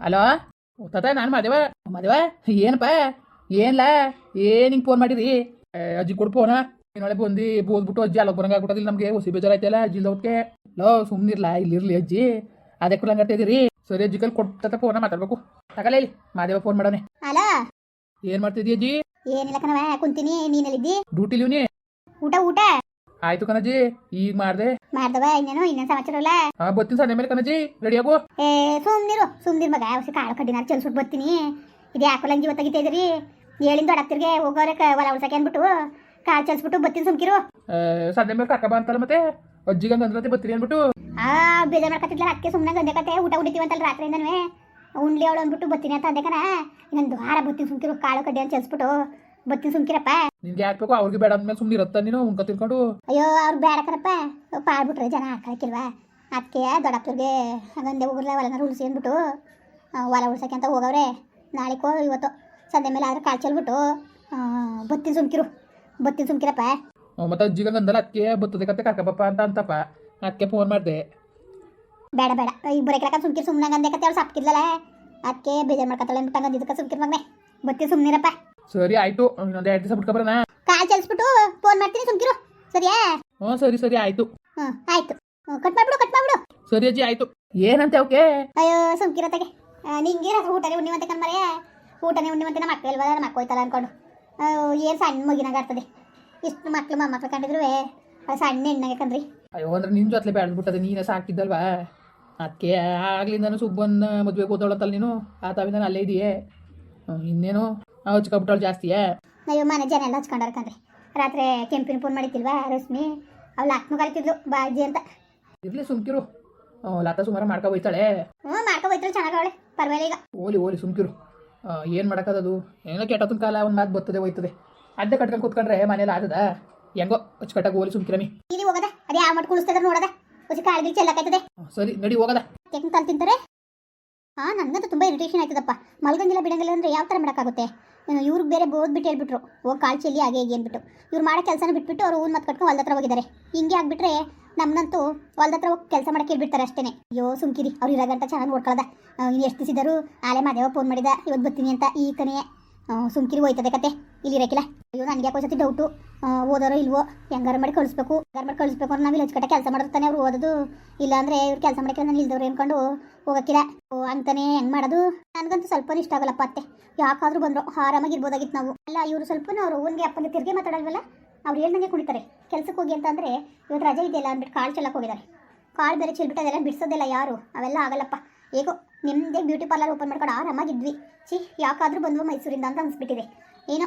Hello ತತ ನಾನು ಮಾದೇವ ಮಾದೇವ ಏನಪ್ಪ ಏನ್ಲ ಏನ್ ಹಿಂಗ್ ಫೋನ್ ಮಾಡಿರಿ ಅಜ್ಜಿ ಕೊಡು ಫೋನ ಏನೊಳೆ ಬಂದು ಬೋದ್ಬಿಟ್ಟು ಅಜ್ಜಿ ಅಲ್ಲ ಬರಂಗ ಆಗ್ಬಿಟ್ಟದಿಲ್ಲ ನಮಗೆ ಹೊಸಿ ಬೇಜಾರಾಯ್ತಲ್ಲ ಅಜ್ಜಿ ಹೊತ್ತಿಗೆ ಲೋ ಸುಮ್ಮನಿರ್ಲ ಇಲ್ಲಿರ್ಲಿ ಅಜ್ಜಿ ಅದೇ ಕೂಡ ಇದೀರಿ ಸರಿ ಅಜ್ಜಿ ಕಲ್ ಕೊಟ್ಟ ಫೋನ ಮಾತಾಡ್ಬೇಕು ತಗಲೇ ಇಲ್ಲಿ ಮಾದೇವ ಫೋನ್ ಮಾಡೋಣ ಅಲೋ ಏನ್ ಮಾಡ್ತಿದ್ದಿ ಅಜ್ಜಿ ಏನಿಲ್ಲ ಕಣವ ಕುಂತೀನಿ ನೀನಲ್ಲಿದ್ದಿ ಡ್ಯೂಟಿಲಿ ಊಟ ಊಟ ಆಯ್ತು ಕಣಜ್ಜಿ ಈಗ ಮಾಡ್ದೆ ಮಾಡ್ದವ ಇನ್ನೇನು ಇನ್ನೇನು ಸಮಾಚಾರ ಇಲ್ಲ ಹಾ ಬತ್ತೀನಿ ಸಂಡೆ ಮೇಲೆ ಕಣಜ್ಜಿ ರೆಡಿ ಆಗು? ಏ ಸುಮ್ನಿರು ಸುಮ್ನಿರ್ ಮಗ ಅವಶ್ಯ ಕಾಳು ಕಡ್ಡಿನಾರು ಚೆಲ್ಸ್ಬಿಟ್ಟು ಬರ್ತೀನಿ. ಇದು ಯಾಕೊಲ್ಲಂಗಿ ಇವತ್ತಾಗಿತ್ತ ಇದ್ರಿ ಹೇಳಿನ ದೊಡ್ಡತ್ತಿರ್ಗೆ ಹೋಗೋರೆ ಹೊಲ ಉಳ್ಸಕ್ಕೆ ಅಂದ್ಬಿಟ್ಟು ಕಾಳು ಚೆಲ್ಸ್ಬಿಟ್ಟು ಬತ್ತೀನಿ ಸುಮ್ಕಿರು. ಸಂಡೆ ಮೇಲೆ ಕರ್ಕ ಬಾ ಅಂತಲ್ಲ ಮತ್ತೆ? ಅಜ್ಜಿಗೆ ಹಂಗ ಅಂದ್ರತೆ ಬತ್ತೀನಿ ಅಂದ್ಬಿಟ್ಟು. ಆ ಬೇಜಾರ್ ಮಾಡ್ಕತ್ತಿದ್ಲ ಅದಕ್ಕೆ ಸುಮ್ಮನೆ ಗಂದೆ ಕತೆ ಊಟ ಉಡಿತೀವಂತಲ್ಲ ರಾತ್ರಿಯಿಂದನೂ. ಉಂಡ್ಲಿ ಅವಳು ಅಂದ್ಬಿಟ್ಟು ಬತ್ತೀನಿ ಅಂತ ಅಂದೆ ಕಣ. ಇನ್ನೊಂದು ವಾರ ಬತ್ತೀನಿ ಸುಮ್ಕಿರು ಕಾಳು ಕಡ್ಡಿ ಅಂತ ಚೆಲ್ಸ್ಬಿಟ್ಟು. ಬರ್ತೀನಿ ಸುಮ್ಕಿರಪ್ಪ? ನಿನ್ಗೆ ಯಾಕೆ ಬೇಕು? ಅವ್ರಿಗೆ ಬೇಡ ಅಂದ್ಮೇಲೆ ಸುಮ್ಮನೆ ಇರತ್ತ. ನೀನು ಉಂಕ ತಿನ್ಕೊಂಡು. ಅಯ್ಯೋ ಅವ್ರು ಬೇಡ ಕಣಪ್ಪ. ಪಾಡ್ಬಿಟ್ರೆ ಜನ ಹಾಕಕ್ಕಿಲ್ವಾ? ಅದಕ್ಕೆ ದೊಡ್ಡಪ್ಪರಿಗೆ ಹಂಗಂದೆ ಹೋಗಿರ್ಲ ಹೊಲನ ಉಳಿಸಿ ಅಂದ್ಬಿಟ್ಟು ಒಲ ಹೊಲ ಉಳ್ಸಕ್ಕೆ ಅಂತ ಹೋಗವ್ರೆ. ನಾಳೆಕೋ ಇವತ್ತು ಸಂಜೆ ಮೇಲೆ ಆದ್ರೆ ಕಾಲು ಚೆಲ್ಬಿಟ್ಟು ಬತ್ತಿನ ಸುಮ್ಕಿರು. ಬತ್ತಿನ ಸುಮ್ಕಿರಪ್ಪ. ಮತ್ತೆ ಅಜ್ಜಿಗೆ ಅಂದಲ್ಲ ಅದಕ್ಕೆ ಬರ್ತದೆ ಕತೆ ಕರ್ಕಪ್ಪ ಅಂತ ಅಂತಪ್ಪ. ಅದಕ್ಕೆ ಫೋನ್ ಮಾಡ್ದೆ. ಬೇಡ ಬೇಡ. ಈಗ ಬರೋಕ್ರಕ ಸುಮ್ಕಿರು. ಸುಮ್ಮನೆ ಅಂದೆ ಕತೆ ಅವ್ರು ಸಪ್ಕಿದ್ಲಲ್ಲ. ಅದಕ್ಕೆ ಬೇಜಾರು ಮಾಡ್ಕೊತಾಳೆ ಅಂದ್ಬಿಟ್ಟು ಹಂಗಂದಿದ್ದಕ್ಕೆ ಸುಮ್ಕಿರು ಮಗನೇ. ಬತ್ತಿ ಸುಮ್ಮನಿರಪ್ಪ ಸರಿ ಆಯ್ತು. ಇನ್ನೊಂದು ಎರಡು ದಿವಸ ಬಿಟ್ಕೊಬರೋಣ ಕಾಲ್ ಚಲಿಸ್ಬಿಟ್ಟು ಫೋನ್ ಮಾಡ್ತೀನಿ ಸುಮ್ಕಿರು. ಸರಿಯಾ? ಹ್ಞೂ ಸರಿ ಸರಿ ಆಯ್ತು. ಹ್ಮ್ ಆಯ್ತು. ಕಟ್ ಮಾಡ್ಬಿಡು ಕಟ್ ಮಾಡ್ಬಿಡು. ಸರಿ ಅಜ್ಜಿ ಆಯ್ತು. ಏನಂತೆ ಅವಕ್ಕೆ? ಅಯ್ಯೋ ಸುಮ್ಕಿರತ್ತಾಗೆ ನಿಂಗೆ ಊಟನೇ ಉಣ್ಣಿವಂತೆ ಕಣ್ಮರೆ. ಊಟನೇ ಉಣ್ಣಿವಂತೆ ನಮ್ಮ ಮಕ್ಕಳು ಇಲ್ವಲ್ಲ ನಮ್ಮ ಮಕ್ಕ ಹೋಯ್ತಲ್ಲ ಅನ್ಕೊಂಡು ಏನ್ ಸಣ್ಣ ಮಗಿನಾಗ ಆಡ್ತದೆ. ಇಷ್ಟು ಮಕ್ಳು ಮೊಮ್ಮಕ್ಳು ಕಂಡಿದ್ರು ಸಣ್ಣ ಹೆಣ್ಣಾಗ ಕಂದ್ರಿ ಅಯ್ಯೋ ಅಂದ್ರೆ ನಿನ್ನ ಜೊತೆ ಬೆಳೆದ್ಬಿಟ್ಟದೆ ನೀನೇ ಸಾಕಿದ್ದಲ್ವಾ? ಅದಕ್ಕೆ ಆಗ್ಲಿಂದನು ಸುಬ್ಬನ್ ಮದ್ವೆ ಕೂತವಳತ್ತಲ್ಲ ನೀನು. ಆ ತಾವಿಂದ ಅಲ್ಲೇ ಇದೆಯೇ. ಹ್ಮ್, ಇನ್ನೇನು? ಹಚ್ಕೊಬಿಟ್ಟವಳು ಜಾಸ್ತಿಯೇ? ಅಯ್ಯೋ ಮನೆ ಜನ ಎಲ್ಲ ಹಚ್ಕೊಂಡಾರ ಕಣ್ರಿ. ರಾತ್ರಿ ಕೆಂಪಿನ ಫೋನ್ ಮಾಡಿದ್ದಿಲ್ವಾ ರಶ್ಮಿ? ಅವಳು ಅಕ್ಕನು ಕರಿತಿದ್ಲು ಬಾಜಿ ಅಂತ. ಇರ್ಲಿ ಸುಮ್ಕಿರು. ಲತಾ ಸುಮಾರು ಮಾಡ್ಕೊ ಹೋಯ್ತಾಳೆ. ಹ್ಞೂ ಮಾಡ್ಕೊ ಹೋಯ್ತಳು ಚೆನ್ನಾಗವಳೆ ಪರವಾಗಿಲ್ಲ ಈಗ. ಓಲಿ ಓಲಿ ಸುಮ್ಕಿರು. ಏನು ಮಾಡೋಕ್ಕದದು? ಏನೋ ಕೆಟ್ಟತನ ಕಾಲ ಒಂದು ಮಾತು ಬರ್ತದೆ ಹೋಯ್ತದೆ. ಅಡ್ಡ ಕಟ್ಕೊಂಡು ಕೂತ್ಕೊಂಡ್ರೆ ಮನೇಲಿ ಆದದ ಹೆಂಗೋ ಅಚ್ಚುಕಟ್ಟಾಗಿ ಓಲಿ ಸುಮ್ಕಿರಮಿ ಇಲ್ಲಿ ಹೋಗದ ಅದೇ ಯಾವ ಮಾಡಿ ಕುಳಿಸ್ತದ ನೋಡದ. ಹೊಸ ಕಾಳಿಗೆ ಚೆಲ್ಲಕ್ಕಾಯ್ತದೆ ಸರಿ ನಡಿ ಹೋಗದ. ಕೆಂಪು ತಂದು ತಿಂತಾರೆ ಹಾಂ ನನಗಂತೂ ತುಂಬ ಇರಿಟೇಷನ್ ಆಯ್ತದಪ್ಪ. ಮಲ್ಗಂಗಿಲ್ಲ ಬಿಡಂಗಿಲ್ಲ ಅಂದರೆ ಯಾವ ಥರ ಮಾಡೋಕ್ಕಾಗುತ್ತೆ? ಇವ್ರಿಗೆ ಬೇರೆ ಬೋದ್ಬಿಟ್ಟು ಹೇಳ್ಬಿಟ್ರು. ಓ ಕಾಲ್ ಚೆಲ್ಲಿ ಹಾಗೆ ಹೇಗೆ ಅಂದ್ಬಿಟ್ಟು. ಇವ್ರು ಮಾಡೋ ಕೆಲಸನ ಬಿಟ್ಬಿಟ್ಟು ಅವ್ರು ಊನ್ ಮತ್ತು ಕಟ್ಕೊಂಡು ಹೊಲ್ದತ್ರ ಹೋಗಿದ್ದಾರೆ. ಹಿಂಗೆ ಆಗ್ಬಿಟ್ರೆ ನಮ್ಮನ್ನಂತೂ ಹೊಲ್ದತ್ರ ಹೋಗಿ ಕೆಲಸ ಮಾಡಕ್ಕೆ ಹೇಳ್ಬಿಡ್ತಾರೆ ಅಷ್ಟೇ ಅಯ್ಯೋ, ಸುಮ್ಕಿರಿ. ಅವ್ರು ಇರೋ ಗಂಟ ಚೆನ್ನಾಗಿ ನೋಡ್ಕೊಳ್ಳೋದ ಇನ್ನು ಎಷ್ಟು ದಿಸಿದರು ಆಲೆ ಮಾದೇವ ಫೋನ್ ಮಾಡಿದ. ಇವತ್ತು ಬರ್ತೀನಿ ಅಂತ ಈ ಕನೇ ಸುಮ್ಕಿರಿ ಹೋಯ್ತದೆ ಕತೆ. ಇಲ್ಲಿ ಇರಕಿಲ್ಲ ಅಯ್ಯೋ, ನನಗೆ ಯಾಕೋ ಸತಿ ಡೌಟು ಓದೋರೋ ಇಲ್ವೋ? ಹೆಂಗಾರ ಮಾಡಿ ಕಳಿಸ್ಬೇಕು. ಹೆಂಗಾರ ಮಾಡಿ ಕಳಿಸ್ಬೇಕು ಅಂದ್ರೆ ನಾವು ಇಲ್ಲಿ ಹಚ್ಕಟ್ಟ ಕೆಲಸ ಮಾಡಿರ್ತಾನೆ ಅವ್ರು ಓದೋದು. ಇಲ್ಲ ಅಂದ್ರೆ ಇವ್ರು ಕೆಲಸ ಮಾಡಕ್ಕೆ ನಾನು ಇಲ್ದವ್ರು ಅನ್ಕೊಂಡು ಹೋಗಕ್ಕಿಲ್ಲ. ಓ, ಅಂತಾನೆ ಹೆಂಗ್ ಮಾಡೋದು? ನನಗಂತೂ ಸ್ವಲ್ಪ ಇಷ್ಟ ಆಗಲ್ಲಪ್ಪ ಅತ್ತೆ. ಯಾಕಾದ್ರೂ ಬಂದ್ರು. ಆರಾಮಾಗಿರ್ಬೋದಾಗಿತ್ತು ನಾವು. ಅಲ್ಲ, ಇವರು ಸ್ವಲ್ಪ ಅವ್ರು ಓನ್ಗೆ ಅಪ್ಪನ ತಿರ್ಗಿ ಮಾತಾಡಲ್ವಲ್ಲ? ಅವ್ರು ಹೇಳ್ದಂಗೆ ಕುಡಿತಾರೆ ಕೆಲ್ಸಕ್ಕೆ ಹೋಗಿ ಅಂತ ಅಂದ್ರೆ ಇವತ್ತು ರಜೆ ಇದೆಯಲ್ಲ ಅಂದ್ಬಿಟ್ಟು ಕಾಳು ಚೆಲ್ಲಕ್ಕೆ ಹೋಗಿದ್ದಾರೆ. ಕಾಳು ಬೇರೆ ಚೆಲ್ಬಿಟ್ಟು ಅದೆಲ್ಲ ಬಿಡಿಸೋದಿಲ್ಲ ಯಾರು? ಅವೆಲ್ಲ ಆಗಲ್ಲಪ್ಪ. ಹೇಗೋ ನಿಮ್ಮದೇ ಬ್ಯೂಟಿ ಪಾರ್ಲರ್ ಓಪನ್ ಮಾಡ್ಕೊಂಡು ಆರಾಮಾಗಿದ್ವಿ. ಛೀ, ಯಾಕಾದರೂ ಬಂದ್ವು ಮೈಸೂರಿಂದ ಅಂತ ಅನ್ಸ್ಬಿಟ್ಟಿದೆ. ಏನೋ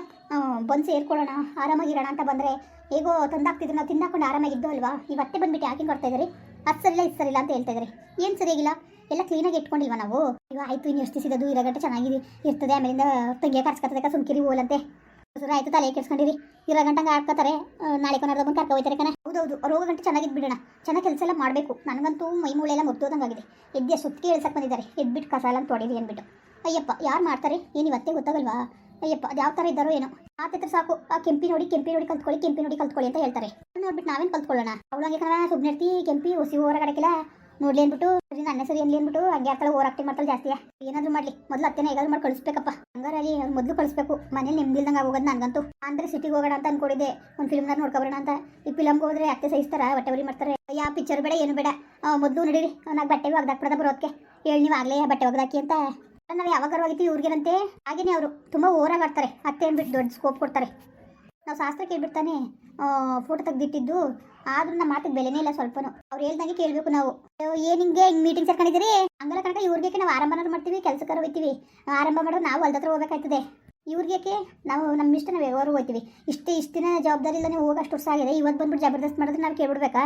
ಬಂದು ಸೇರ್ಕೊಳ್ಳೋಣ, ಆರಾಮಾಗಿರೋಣ ಅಂತ ಬಂದರೆ, ಹೇಗೋ ತಂದಾಗ್ತಿದ್ರು ನಾವು ತಿಂದಾಕೊಂಡು ಆರಾಮಾಗಿದ್ದು ಅಲ್ವಾ? ಇವತ್ತೇ ಬಂದ್ಬಿಟ್ಟು ಯಾಕೆ ಕೊಡ್ತಾ ಇದ್ದಾರೆ? ಅದು ಸರಿಲ್ಲ ಅಂತ ಹೇಳ್ತಾ ಇದ್ದಾರೆ. ಏನು ಸರಿಯಾಗಿಲ್ಲ? ಎಲ್ಲ ಕ್ಲೀನಾಗಿ ಇಟ್ಕೊಂಡಿಲ್ವಾ ನಾವು? ಇವ ಆಯಿತು, ಇನ್ನು ಎಷ್ಟು ಇರೋ ಗಟ್ಟಿ ಚೆನ್ನಾಗಿದೆ ಇರ್ತದೆ, ಆಮೇಲಿಂದ ತಂಗಿಯ ಕರ್ಸ್ಕೊತದಕ್ಕ ಸುಮ್ಕಿರಿ ಹೋಲಂತೆ ಆಯ್ತು, ತಲೆ ಕೆಡ್ಸ್ಕೊಂಡಿರಿ. ಇರೋ ಗಂಟಂಗೆ ಆಡ್ಕೋತಾರೆ. ನಾಳೆ ಕೊನೆ ಬಂದು ಕರ್ಕೊ ಹೋಯ್ತಾರೆ ಕಣ. ಹೌದೌದು ಅವ್ರು ಹೋಗೋ ಗಂಟೆ ಚೆನ್ನಾಗಿದ್ದು ಬಿಡೋಣ. ಚೆನ್ನಾಗಿ ಕೆಲಸ ಎಲ್ಲ ಮಾಡಬೇಕು. ನನಗಂತೂ ಮೈ ಮೂಳೆ ಎಲ್ಲ ಮುಗ್ದೋದಂಗಾಗಿದೆ ಎದ್ದೆ ಸುತ್ತಿಗೆ ಇಳ್ಸಕ್ಕೆ ಬಂದಿದ್ದಾರೆ. ಎದ್ಬಿಟ್ಟು ಕಸ ಎಲ್ಲ ತೊಡೀರಿ ಅಂದ್ಬಿಟ್ಟು ಅಯ್ಯಪ್ಪ, ಯಾರು ಮಾಡ್ತಾರೆ? ಏನು ಇವತ್ತೇ ಗೊತ್ತಾಗಲ್ವಾ? ಅಯ್ಯಪ್ಪ, ಅದು ಯಾವ ಥರ ಇದ್ದಾರೋ ಏನೋ. ಮಾತಿದ್ರೆ ಸಾಕು. ಆ ಕೆಂಪಿ ನೋಡಿ ಕೆಂಪಿ ನೋಡಿ ಕಲ್ತ್ಕೊಳ್ಳಿ, ಕೆಂಪಿ ನೋಡಿ ಕಲ್ತ್ಕೊಳ್ಳಿ ಅಂತ ಹೇಳ್ತಾರೆ. ನೋಡ್ಬಿಟ್ಟು ನಾವೇನು ಕಲ್ತ್ಕೊಳ್ಳೋಣ? ಅವಳಂಗೆ ಕಣ ಸುಮ್ಮನೆ ಕೆಂಪಿ ಹೊಸಿ ಹೊರಗಡೆಕಿಲ್ಲ ನೋಡ್ಲಿ ಅಂದ್ಬಿಟ್ಟು ಅದ್ರಿಂದ ನನ್ನ ಸರಿ ಅನ್ಲಿ ಅನ್ಬಿಟ್ಟು ಹಂಗೆ ಆಡ್ತಾಳೆ ಓರ್ ಆಕ್ಟಿಂಗ್ ಮಾಡ್ತಾಳೆ ಜಾಸ್ತಿ. ಏನಾದ್ರು ಮಾಡ್ಲಿ, ಮೊದಲು ಅತ್ತೆನ ಹೇಗಾದ್ರು ಮಾಡಿ ಕಳಿಸ್ಬೇಕಪ್ಪ. ಹಂಗಾರಲ್ಲಿ ಅಲ್ಲಿ ಮೊದಲು ಕಳಿಸ್ಬೇಕು. ಮನೇಲಿ ನೆಮ್ಮದಿಲ್ದಂಗೆ ಆಗೋದು ನನಗಂತೂ. ಅಂದ್ರೆ ಸಿಟಿಗೆ ಹೋಗೋಣ ಅಂತ ಅನ್ಕೊಂಡಿದ್ದೆ. ಒಂದು ಫಿಲ್ಮ್ನಾಗ ನೋಡ್ಕೊಬರೋಣ ಅಂತ. ಈ ಫಿಲಮ್ಗೆ ಹೋದ್ರೆ ಅತ್ತೆ ಸಹಿಸ್ತಾರ? ಬಟ್ಟೆ ಬರಿ ಮಾಡ್ತಾರೆ. ಯಾವ ಪಿಕ್ಚರ್ ಬೇಡ, ಏನು ಬೇಡ. ಮೊದಲು ನಡೀರಿ ನಾಗ ಬಟ್ಟೆ ಒಗ್ದಾಕ್ಬಿಡದ ಬರೋದಕ್ಕೆ ಹೇಳಿ ನೀವು ಆಗಲೇ ಬಟ್ಟೆ ಒಗ್ದಾಕಿ ಅಂತ. ನಾವು ಯಾವಾಗ ಹೋಗಿದ್ದೀವಿ ಇವ್ರಿಗೇನಂತೆ? ಹಾಗೇನೆ ಅವರು. ತುಂಬ ಓರಾಗಿ ಆಡ್ತಾರೆ. ಅತ್ತೆ ಅಂದ್ಬಿಟ್ಟು ದೊಡ್ಡ ಸ್ಕೋಪ್ ಕೊಡ್ತಾರೆ. ನಾವು ಶಾಸ್ತ್ರ ಕೇಳ್ಬಿಡ್ತಾನೆ ಫೋಟೋ ತೆಗ್ದಿಟ್ಟಿದ್ದು. ಆದ್ರೂ ನಮ್ಮ ಮಾತಿಗೆ ಬೆಲೆನೇ ಇಲ್ಲ ಸ್ವಲ್ಪನು. ಅವ್ರು ಹೇಳ್ದಂಗೆ ಕೇಳಬೇಕು ನಾವು. ಏನ್ ಹಿಂಗೆ? ಹಿಂಗ್ ಮೀಟಿಂಗ್ ಸೇರ್ಕೊಂಡಿದ್ದೀರಿ ಹಂಗಲ್ಲ ಕಣಕ ಇವ್ರಿಗೆ ನಾವು ಆರಂಭ ಮಾಡ್ತೀವಿ, ಕೆಲಸಕ್ಕಾರ ಹೋಗ್ತೀವಿ ಆರಂಭ ಮಾಡೋದು ನಾವು ಹೊಲ್ದತ್ರ ಹೋಗ್ಬೇಕಾಯ್ತದೆ. ಇವ್ರಿಗೆ ನಾವು ನಮ್ಮ ಇಷ್ಟ ನಾವು ಯಾವಾಗ ಹೋಗ್ತೀವಿ ಇಷ್ಟೇ, ಇಷ್ಟು ದಿನ ಜವಾಬ್ದಾರಿ ನೀವು ಹೋಗೋಷ್ಟು ವರ್ಷ ಆಗಿದೆ. ಇವತ್ತು ಬಂದ್ಬಿಟ್ಟು ಜಬರ್ದಸ್ತ್ ಮಾಡಿದ್ರೆ ನಾವು ಕೇಳ್ಬಿಡ್ಬೇಕಾ?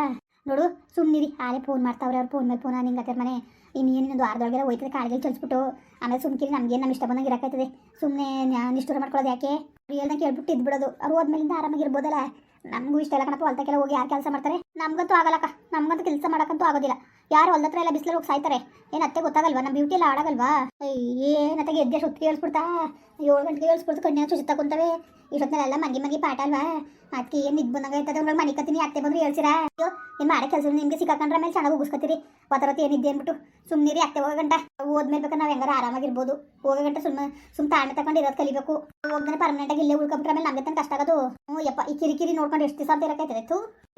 ನೋಡು ಸುಮ್ಮನಿರಿ ಆಲೇ ಫೋನ್ ಮಾಡ್ತಾವ್ರೆ ಅವ್ರು ಫೋನ್ ಮೇಲೆ ಫೋನ್ ನಿಂಗೆ ಮನೆ. ಇನ್ನು ಏನಿನ್ನೊಂದು ವಾರದೊಳಗೆ ಹೋಯ್ತದೆ ಕಾಳಗೆ ಚಲಿಸ್ಬಿಟ್ಟು. ಆಮೇಲೆ ಸುಮ್ಕಿರಿ ನಮ್ಗೆ ನಮ್ಮ ಇಷ್ಟ ಬಂದಂಗೆ ಇರಕಾಯ್ತದೆ ಸುಮ್ಮನೆ ನಿಷ್ಠೂರ ಮಾಡ್ಕೊಳ್ಳೋದು ಯಾಕೆ? ಅವ್ರು ಹೇಳ್ದಂಗೆ ಕೇಳ್ಬಿಟ್ಟು ಇದ್ಬಿಡೋದು. ಅವ್ರು ಹೋದ್ಮೇಲಿಂದ ಆರಾಮಾಗಿರ್ಬೋದಲ್ಲ. ನಮಗೂ ಇಷ್ಟ ಇಲ್ಲ ಕಣಪ್ಪ, ಹೊಲ್ದಕ್ಕೆಲ್ಲ ಹೋಗಿ ಯಾರು ಕೆಲಸ ಮಾಡ್ತಾರೆ? ನಮ್ಗಂತೂ ಆಗಲ್ಲಕ್ಕ ನಮ್ಗಂತೂ ಕೆಲಸ ಮಾಡೋಕ್ಕಂತೂ ಆಗೋದಿಲ್ಲ. ಯಾರು ಹೊಲ್ದ ಹತ್ರ ಎಲ್ಲ ಬಿಸಿಲು ಹೋಗಿ ಸಾಯ್ತಾರೆ? ಏನು ಅತ್ತೆ ಗೊತ್ತಾಗಲ್ವಾ? ನಮ್ಮ ಬ್ಯೂಟಿ ಎಲ್ಲ ಆಡಗಲ್ವಾ ಏನತ್ತೆ ಎದ್ದೆ ಸುತ್ತಿ ಹೇಳ್ಸ್ಬಿಡ್ತಾ ಏಳು ಗಂಟೆಗೆ ಹೇಳ್ಸ್ಬಿಡ್ತು ಕಣ್ಣಿನ ಚುಚ್ಚುತ್ತಾ ಕುಂತವೆ? ಇಷ್ಟೊತ್ತಿನೆಲ್ಲ ಮನ್ಗಿ ಮನ್ಗಿ ಪಾಠ ಅಲ್ವಾ? ಅದಕ್ಕೆ ಏನು ನಿದ್ ಬಂದಂಗೆ ಐತದ ಒಳಗೆ ಮನೆ ಕತ್ತೀನಿ ಅತ್ತೆ ಬಂದ್ರೆ ಹೇಳ್ಸಿರಾ? ಅಯ್ಯೋ, ಏನು ಮಾಡೋ ಕೆಲಸ ನಿಮ್ಗೆ ಸಿಕ್ಕಾಕೊಂಡ್ರ ಮೇಲೆ ಚೆನ್ನಾಗಿ ಉಗಿಸ್ಕೊತೀರಿ. ಒತ್ತರತಿ ಏನಿದ್ದೆ ಅಂದ್ಬಿಟ್ಟು ಸುಮ್ಮನಿರಿ ಅತ್ತೆ ಹೋಗಂಟ ಓದ್ಮೇಲೆ ಬೇಕಾದ್ರೆ ನಾವು ಹೆಂಗಾರ ಆರಾಮಾಗಿರ್ಬೋದು. ಹೋಗಂಟ ಸುಮ್ಮನೆ ಸುಮ್ಮ ತಾಣ ತಗೊಂಡು ಇರೋದು ಕಲಿಬೇಕು. ಹೋಗ್ದಾನೆ ಪರ್ಮನೆಂಟಾಗಿ ಇಲ್ಲೇ ಉಳ್ಕೊಂಡ್ರೆ ಮೇಲೆ ನಮಗೆ ತನಕ ಕಷ್ಟ ಆಗೋದು. ಯಪ್ಪ, ಈ ಕಿರಿಕಿರಿ ನೋಡ್ಕೊಂಡು ಎಷ್ಟು ದಿವಸ ಅಂತ ಇರೋಕೈತೆ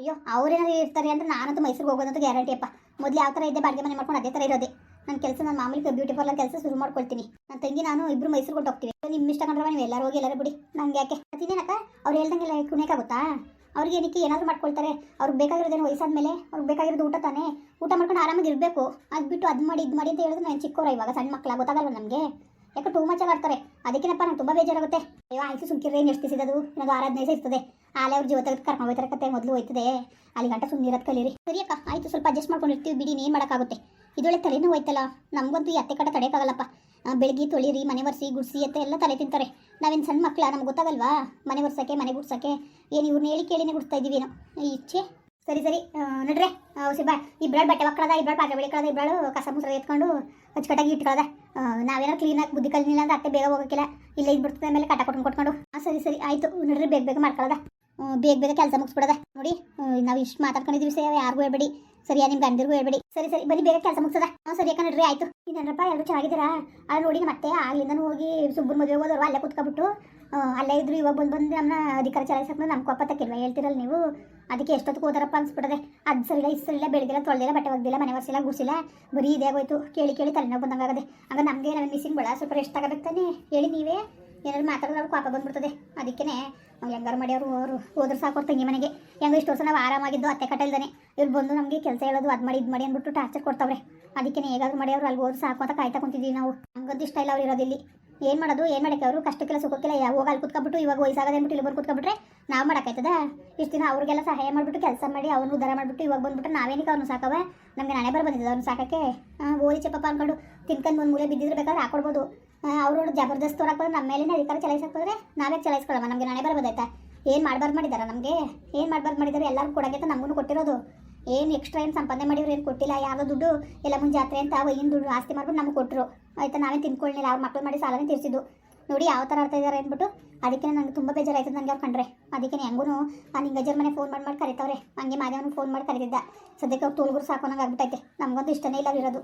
ಅಯ್ಯೋ, ಅವ್ರೇನಾದ್ರು ಇರ್ತಾರೆ ಅಂದ್ರೆ ನಾನಂತೂ ಮೈಸೂರಿಗೆ ಹೋಗೋದಂತೂ ಗ್ಯಾರಂಟಿ ಅಪ್ಪ ಮೊದಲು ಯಾವ ಥರ ಇದ್ದೆ, ಬಾಡಿಗೆ ಮನೆ ಮಾಡ್ಕೊಂಡು ಅದೇ ಥರ ಇರೋದೆ. ನನ್ನ ಕೆಲಸ ನಾನು ಮಾಮೂಲಿ ಬ್ಯೂಟಿ ಪಾರ್ಲರ್ ಕೆಲಸ ಶುರು ಮಾಡ್ಕೊಳ್ತೀನಿ. ನನ್ನ ತಂಗಿ ನಾನು ಇಬ್ರು ಮೈಸೂರು ಕೊಟ್ಟು ಹೋಗ್ತೀವಿ ನಿಮ್ಮ ಇಷ್ಟ ಕಂಡ್ರೆ ನೀವು ಎಲ್ಲರೂ ಹೋಗಿ ಎಲ್ಲರೂ ಬಿಡಿ. ನಂಗೆ ಯಾಕೆ? ಮತ್ತಿದೇನಕ್ಕ ಅವ್ರು ಹೇಳ್ದಂಗೆಲ್ಲ ಕುಣಿಯಕ್ಕಾಗುತ್ತಾ ಅವ್ರಿಗೆ ಏನಕ್ಕೆ ಏನಾದರೂ ಮಾಡ್ಕೊಳ್ತಾರೆ. ಅವ್ರಿಗೆ ಬೇಕಾಗಿರೋದೇನು ವಯಸ್ಸಾದ್ಮೇಲೆ ಅವ್ರಿಗೆ ಬೇಕಾಗಿರೋದು ಊಟ ತಾನೇ. ಊಟ ಮಾಡ್ಕೊಂಡು ಆರಾಮಾಗಿ ಇರಬೇಕು. ಅದು ಬಿಟ್ಟು ಅದು ಮಾಡಿ ಇದು ಮಾಡಿ ಅಂತ ಹೇಳಿದ್ರೆ ನಾನು ಚಿಕ್ಕವ್ರ ಇವಾಗ, ಸಣ್ಣ ಮಕ್ಕಳ ಗೊತ್ತಾಗಲ್ವ ನಮಗೆ? ಯಾಕೆ ಟೂ ಮಚ್ ಆಡ್ತಾರೆ. ಅದಕ್ಕೇನಪ್ಪ ನಂಗೆ ತುಂಬ ಬೇಜಾರಾಗುತ್ತೆ. ಅಯ್ಯೋ, ಆಯ್ತು ಸುಮ್ಕಿರ್ರೆ ಏನು ಎಷ್ಟು ದಿವಸದು ಇನ್ನೊಂದು ಆರಾಧನೆ ದಿವಸ ಇರ್ತದೆ. ಆಲೆ ಅವ್ರ ಜೀವ ತೆಗೆದು ಕರ್ಕೊಂಡು ಹೋಗ್ತಾರೆ ಕತೆ, ಮೊದಲು ಹೋಯ್ತದೆ. ಅಲ್ಲಿ ಗಂಟ ಸುಮ್ಮನೆ ಇರೋದು ಕಲೀರಿ. ಸರಿ ಅಕ್ಕ, ಆಯ್ತು, ಸ್ವಲ್ಪ ಅಡ್ಜಸ್ಟ್ ಮಾಡ್ಕೊಂಡಿರ್ತೀವಿ ಬಿಡಿ ಏನು ಮಾಡೋಕ್ಕಾಗುತ್ತೆ? ಇದೊಳ್ಳೆ ತಲೆನೂ ಹೋಯ್ತಲ್ಲ? ನಮಗಂತೂ ಅತ್ತೆ ಕಡೆ ತಡೆಯೋಕ್ಕಾಗಲ್ಲಪ್ಪ ಬೆಳಗ್ಗೆ ತೊಳಿರಿ ಮನೆ ಒರೆಸಿ, ಗುಡಿಸಿ ಅಂತ ಎಲ್ಲ ತಲೆ ತಿಂತಾರೆ. ನಾವೇನು ಸಣ್ಣ ಮಕ್ಕಳ ನಮ್ಗೆ ಗೊತ್ತಾಗಲ್ವಾ? ಮನೆ ಒರ್ಸೋಕ್ಕೆ, ಮನೆ ಗುಡ್ಸೋಕ್ಕೆ. ಏನು ಇವ್ರನ್ನ ಹೇಳಿ ಕೇಳಿನೇ ಗುಡಿಸ್ತಾ ಇದ್ದೀವಿ ಏನೋ ಇಚ್ಛೆ ಸರಿ. ಸರಿ ನೋಡ್ರಿ ಸಿಬ್ಬ ಇಬ್ಬರಾಳು ಬಟ್ಟೆ ಒಕ್ಕಳದ ಇಬ್ಬರಾಳು ಪಾತ್ರೆ ಬೆಳಿಕಳದ ಇಬ್ಬರಾಳು ಕಸ ಮುಸ್ರ ಎತ್ಕೊಂಡು ಅಚ್ಚುಕಟ್ಟಾಗಿ ಇಟ್ಕೊಳ್ಳೋದ ನಾವೇನೋ ಕ್ಲೀನಾಗಿ ಬುದ್ಧಿ ಕಲಿನಿಲ್ಲ ಅಂದ್ರೆ ಅತ್ತೆ ಬೇಗ ಹೋಗೋಕ್ಕಿಲ್ಲ. ಇಲ್ಲ ಇದು ಬಿಡ್ತದೆ, ಆಮೇಲೆ ಕಟ್ಟ ಕೊಟ್ಕೊಂಡು ಕೊಟ್ಕೊಂಡು. ಹಾಂ ಸರಿ ಸರಿ. ಆಯಿತು. ನಡ್ರಿ, ಬೇಗ ಬೇಗ ಮಾಡ್ಕೊಳ್ಳೋದ ಬೇಗ ಬೇಗ ಕೆಲಸ ಮುಗಿಸ್ಬಿಡೋದ. ನೋಡಿ ನಾವು ಇಷ್ಟು ಮಾತಾಡ್ಕೊಂಡಿದ್ದೀವಿ ಸರ್ ಯಾರಿಗೂ ಹೇಳ್ಬೇಡಿ. ಸರಿಯಾ ನಿಮ್ಮ ಗಂಡರಿಗೂ ಹೇಳ್ಬೇಡಿ. ಸರಿ ಸರಿ, ಬನ್ನಿ ಬೇಗ ಕೆಲಸ ಮುಗಿಸದ. ಹಾಂ ಸರಿ ನಡ್ರಿ, ಆಯಿತು. ಇನ್ನೇನಪ್ಪ ಎಲ್ಲರೂ ಚೆನ್ನಾಗಿದ್ದೀರಾ? ಅಲ್ಲಿ ನೋಡಿ ಮತ್ತೆ ಆಗಲಿಂದ ಹೋಗಿ ಸುಬ್ಬನ ಮದುವೆ ಹೋದವರು, ಅಲ್ಲೇ ಕುತ್ಕೊಬಿಟ್ಟು ಅಲ್ಲೇ ಇದ್ರು, ಇವಾಗ ಬಂದು ಬಂದು ನಮ್ಮನ್ನ ಅಧಿಕಾರ ಚಲಾಯಿಸಕ್ಕೆ ನಮ್ಮ ಕೊಪ್ಪ ತಕ್ಕಿಲ್ವ ಹೇಳ್ತಿರಲ್ಲ ನೀವು? ಅದಕ್ಕೆ ಎಷ್ಟೊತ್ತು ಹೋದರಪ್ಪ ಅನ್ಸ್ಬಿಡದೆ. ಅದು ಸರಿಲ್ಲ, ಇದು ಸರಿಲ್ಲ ಬೆಳಗಿಲ್ಲ ತೊಳೆದಿಲ್ಲ, ಬಟ್ಟೆ ಒಗ್ದಿಲ್ಲ, ಮನೆ ಒರೆಸಿಲ್ಲ ಗುಡಿಸಿಲ್ಲ ಬರೀ ಇದೇ ಆಗೋಯ್ತು ಕೇಳಿ ಕೇಳಿ ತಲೆನೋವು ಬಂದಂಗಾಗದೆ. ಆಗ ನಮಗೆ ನಮ್ಮ ಮಿಸ್ಸಿಂಗ್ ಬಳ ಸ್ವಲ್ಪ ರೆಸ್ಟ್ ತಗೋಬೇಕು ತಾನೇ? ಹೇಳಿ ನೀವೇ. ಏನಾದ್ರು ಮಾತಾಡಿದ್ರೆ ಅವ್ರು ಕೋಪ ಬಂದ್ಬಿಡ್ತದೆ. ಅದಕ್ಕೇ ಹೆಂಗಾರು ಮಾಡಿ ಅವರು ಅವರು ಹೋದ್ರೆ ಸಾಕು ತಂಗಿ ಮನೆಗೆ. ಹೆಂಗೋ ಇಷ್ಟು ವರ್ಷ ನಾವು ಆರಾಮಾಗಿದ್ದು, ಅತ್ತೆ ಕಟ್ಟಲ್ದಾನೆ ಇವ್ರು ಬಂದು ನಮಗೆ ಕೆಲಸ ಹೇಳೋದು, ಅದು ಮಾಡಿ ಇದು ಮಾಡಿ ಅಂದ್ಬಿಟ್ಟು ಟಾರ್ಚರ್ ಕೊಡ್ತಾವ್ರೆ. ಅದಕ್ಕೆ ಹೇಗಾದ್ರು ಮಾಡಿ ಅವ್ರು ಅಲ್ಲಿ ಹೋದ್ರೆ ಸಾಕು ಅಂತ ಕಾಯ್ತಾ ಕುಂತಿದ್ದೀವಿ ನಾವು. ಹಂಗದ್ದು ಇಷ್ಟ ಇಲ್ಲ ಅವ್ರು ಇರೋದಿಲ್ಲಿ ಏನು ಮಾಡೋದು, ಏನು ಮಾಡಕ್ಕೆ ಅವರು? ಕಷ್ಟಕ್ಕೆಲ್ಲ ಸುಖಕ್ಕೆಲ್ಲ ಯಾವಾಗ ಅಲ್ಲಿ ಕುತ್ಕೊಬಿಟ್ಟು ಇವಾಗ ವಯಸ್ಸಾಗದೆ ಅಂದ್ಬಿಟ್ಟು ಇಲ್ಲಿ ಬಂದು ಕುತ್ಕೊಬಿಟ್ರೆ ನಾವು ಮಾಡೋಕ್ಕಾಯ್ತದ ಇಷ್ಟು ದಿನ ಅವ್ರಿಗೆಲ್ಲ ಸಹಾಯ ಮಾಡಿಬಿಟ್ಟು ಕೆಲಸ ಮಾಡಿ ಅವ್ರನ್ನ ದರ ಮಾಡಿಬಿಟ್ಟು ಇವಾಗ ಬಂದ್ಬಿಟ್ಟು ನಾವೇನಿಕ ಅವ್ರನ್ನ ಸಾಕವ? ನಮಗೆ ನಾನೇ ಬರ ಬಂದಿದ್ದೆ ಅವ್ರನ್ನ ಸಾಕಕ್ಕೆ ಓದಿ ಚಪ್ಪಪ್ಪ ಅಂದ್ಕೊಂಡು ತಿನ್ಕೊಂಡು ಒಂದು ಮೂಲೆ ಬಿದ್ದಿದ್ರೆ ಬೇಕಾದ್ರೆ ಹಾಕೊಡ್ಬೋದು. ಅವ್ರವ್ರು ಜಬರ್ದಸ್ತ್ ತೊರಕ್ಕೆ ನಮ್ಮ ಮೇಲಿನ ಅಧಿಕಾರ ಚಲಾಯಿಸಕ್ಕೋದ್ರೆ ನಾವೇ ಚಲಾಯಿಸ್ಕೊಳ್ಳಮ್ಮ ನಮಗೆ ನಾನೇ ಬರ್ಬೋದಾಯ್ತಾ ಏನು ಮಾಡ್ಬಾರ್ದು ಮಾಡಿದಾರ ನಮಗೆ? ಏನು ಮಾಡ್ಬಾರ್ದು ಮಾಡಿದಾರೆ? ಎಲ್ಲರೂ ಅಂತ ನಮಗೂ ಕೊಟ್ಟಿರೋದು. ಏನು ಎಕ್ಸ್ಟ್ರಾ ಏನು ಸಂಪಾದನೆ ಮಾಡಿದ್ರು ಏನು ಕೊಟ್ಟಿಲ್ಲ? ಯಾವುದೋ ದುಡ್ಡು ಎಲ್ಲ ಮುಂದೆ ಜಾತ್ರೆ ಅಂತ ಏನು ದುಡ್ಡು ಆಸ್ತಿ ಮಾಡ್ಬಿಟ್ಟು ನಮಗೆ ಕೊಟ್ಟರು ಆಯ್ತಾ? ನಾವೇ ತಿನ್ಕೊಳ್ಳಿಲ್ಲ ಅವ್ರ ಮಕ್ಕಳು ಮಾಡಿ ಸಾಲನೇ ತೀರಿಸಿದ್ದು. ನೋಡಿ ಯಾವ ಥರ ಆಡ್ತಾ ಇದ್ದಾರೆ ಅಂದ್ಬಿಟ್ಟು ಅದಕ್ಕೆ ನಂಗೆ ತುಂಬ ಬೇಜಾರಾಯ್ತದೆ ನನಗೆ ಅವ್ರು ಕಂಡ್ರೆ. ಅದಕ್ಕೆ ಹೆಂಗೂ ನಾನು ಹಿಂಗಜರ್ ಮನೆ ಫೋನ್ ಮಾಡಿ ಮಾಡಿ ಕರಿತಾವ್ರೆ. ಹಂಗೆ ಮಾದೇವನು ಫೋನ್ ಮಾಡಿ ಕರೀತಿದ್ದ. ಸದ್ಯಕ್ಕೆ ಅವ್ರು ತೋಲ್ಗುರು ಸಾಕು ಅನ್ನಂಗೆ ಆಗ್ಬಿಟ್ಟೈತೆ. ನಮಗಂತೂ ಇಷ್ಟನೇ ಇಲ್ಲ ಇರೋದು.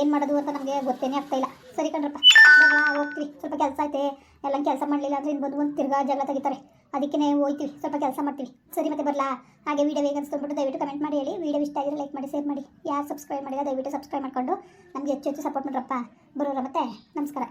ಏನು ಮಾಡೋದು ಅಂತ ನಮಗೆ ಗೊತ್ತೇನೆ ಆಗ್ತಾಯಿಲ್ಲ ಸರಿ ಕಣ್ರಪ್ಪ. ಬರ್ಲಾ ಹೋಗ್ತೀವಿ. ಸ್ವಲ್ಪ ಕೆಲಸ ಐತೆ. ಎಲ್ಲ ಕೆಲಸ ಮಾಡಲಿಲ್ಲ ಅಂದ್ರೆ ಇನ್ನು ಬಂದು ಒಂದು ತಿರ್ಗಾ ಜಗಳ ತೆಗಿತಾರೆ. ಅದಕ್ಕೆ ಹೋಯ್ತೀವಿ. ಸ್ವಲ್ಪ ಕೆಲಸ ಮಾಡ್ತೀವಿ. ಸರಿ ಮತ್ತೆ ಬರಲಾ? ಹಾಗೆ ವಿಡಿಯೋ ಹೇಗೆ ಅನ್ಸ್ಕೊಂಡ್ಬಿಟ್ಟು ದಯವಿಟ್ಟು ಕಮೆಂಟ್ ಮಾಡಿ ಹೇಳಿ. ವೀಡಿಯೋ ಇಷ್ಟ ಆಗಿದ್ರೆ ಲೈಕ್ ಮಾಡಿ ಶೇರ್ ಮಾಡಿ. ಯಾರು ಸಬ್ಸ್ಕ್ರೈಬ್ ಮಾಡಿದ್ರೆ ದಯವಿಟ್ಟು ಸಬ್ಸ್ಕ್ರೈಬ್ ಮಾಡ್ಕೊಂಡು ನಮಗೆ ಹೆಚ್ಚು ಹೆಚ್ಚು ಸಪೋರ್ಟ್ ಮಾಡ್ರಪ್ಪ. ಬರೋರ ಮತ್ತೆ, ನಮಸ್ಕಾರ.